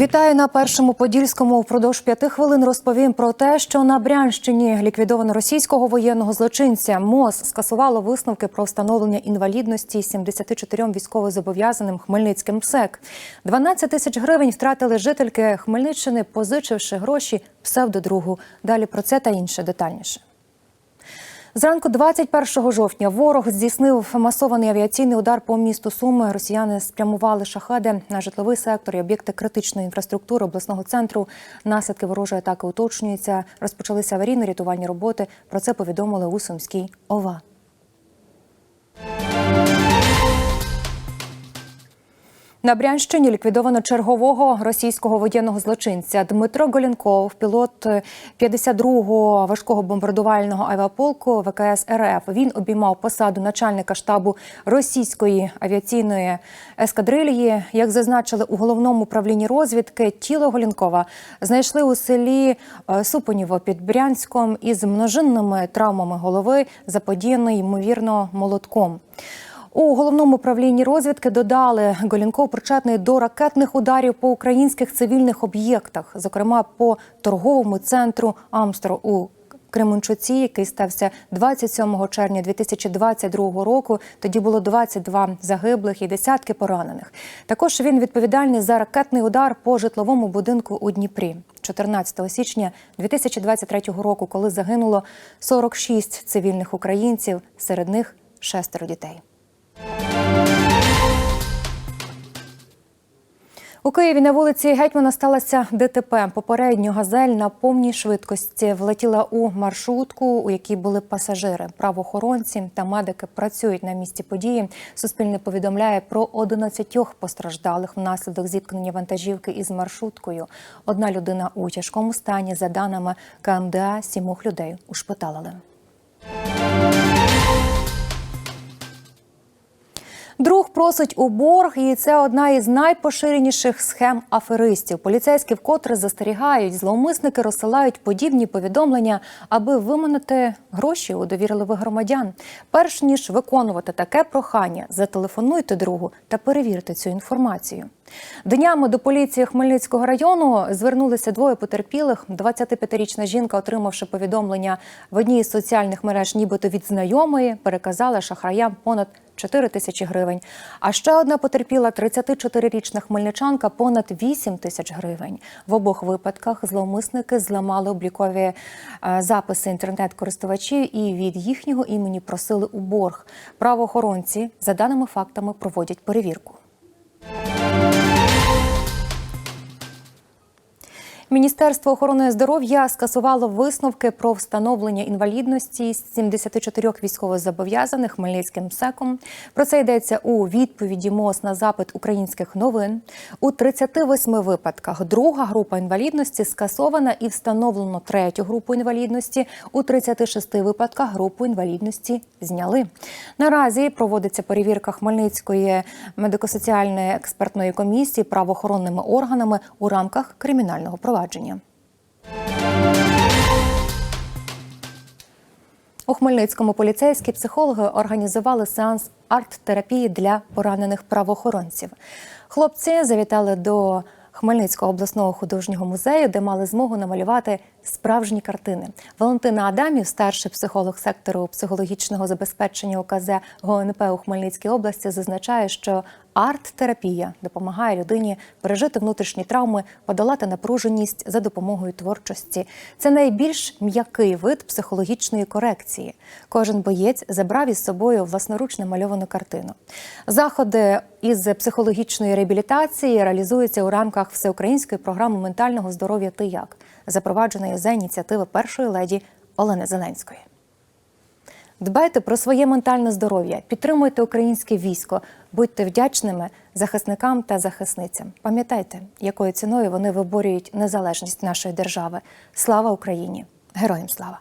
Вітаю на першому подільському. Впродовж п'яти хвилин розповім про те, що на Брянщині ліквідовано російського воєнного злочинця. МОЗ скасувало висновки про встановлення інвалідності 74 військовозобов'язаним Хмельницьким МСЕК. 12 тисяч гривень втратили жительки Хмельниччини, позичивши гроші псевдодругу. Далі про це та інше детальніше. Зранку 21 жовтня ворог здійснив масований авіаційний удар по місту Суми. Росіяни спрямували шахеди на житловий сектор і об'єкти критичної інфраструктури обласного центру. Наслідки ворожої атаки уточнюються. Розпочалися аварійно-рятувальні роботи. Про це повідомили у Сумській ОВА. На Брянщині ліквідовано чергового російського воєнного злочинця Дмитро Голінков, пілот 52-го важкого бомбардувального авіаполку ВКС РФ. Він обіймав посаду начальника штабу російської авіаційної ескадрилії. Як зазначили у головному управлінні розвідки, тіло Голінкова знайшли у селі е, Супоніво під Брянськом із множинними травмами голови, заподіяної ймовірно молотком. У головному управлінні розвідки додали Голінков причетний до ракетних ударів по українських цивільних об'єктах, зокрема по торговому центру Амстро у Кременчуці, який стався 27 червня 2022 року. Тоді було 22 загиблих і десятки поранених. Також він відповідальний за ракетний удар по житловому будинку у Дніпрі. 14 січня 2023 року, коли загинуло 46 цивільних українців, серед них шестеро дітей. У Києві на вулиці Гетьмана сталося ДТП. Попередньо газель на повній швидкості влетіла у маршрутку, у якій були пасажири. Правоохоронці та медики працюють на місці події. Суспільне повідомляє про 11 постраждалих внаслідок зіткнення вантажівки із маршруткою. Одна людина у тяжкому стані. За даними КМДА, сімох людей ушпиталили. Друг просить у борг, і це одна із найпоширеніших схем аферистів. Поліцейські вкотре застерігають, зловмисники розсилають подібні повідомлення, аби виманити гроші у довірливих громадян. Перш ніж виконувати таке прохання, зателефонуйте другу та перевірте цю інформацію. Днями до поліції Хмельницького району звернулися двоє потерпілих. 25-річна жінка, отримавши повідомлення в одній із соціальних мереж, нібито від знайомої, переказала шахраям понад 4 тисячі гривень. А ще одна потерпіла 34-річна хмельничанка понад 8 тисяч гривень. В обох випадках зловмисники зламали облікові е, записи інтернет-користувачів і від їхнього імені просили у борг. Правоохоронці за даними фактами проводять перевірку. Міністерство охорони здоров'я скасувало висновки про встановлення інвалідності 74 військовозобов'язаних Хмельницьким МСЕКом. Про це йдеться у відповіді МОЗ на запит українських новин. У 38 випадках друга група інвалідності скасована і встановлено третю групу інвалідності. У 36 випадках групу інвалідності зняли. Наразі проводиться перевірка Хмельницької медико-соціальної експертної комісії правоохоронними органами у рамках кримінального провадження провадження. У Хмельницькому поліцейські психологи організували сеанс арт-терапії для поранених правоохоронців. Хлопці завітали до Хмельницького обласного художнього музею, де мали змогу намалювати справжні картини. Валентина Адамів, старший психолог сектору психологічного забезпечення УКЗ ГОНП у Хмельницькій області, зазначає, що арт-терапія допомагає людині пережити внутрішні травми, подолати напруженість за допомогою творчості. Це найбільш м'який вид психологічної корекції. Кожен боєць забрав із собою власноруч намальовану картину. Заходи із психологічної реабілітації реалізуються у рамках всеукраїнської програми ментального здоров'я «Ти як?», запровадженої за ініціативи першої леді Олени Зеленської. Дбайте про своє ментальне здоров'я, підтримуйте українське військо, будьте вдячними захисникам та захисницям. Пам'ятайте, якою ціною вони виборюють незалежність нашої держави. Слава Україні! Героям слава!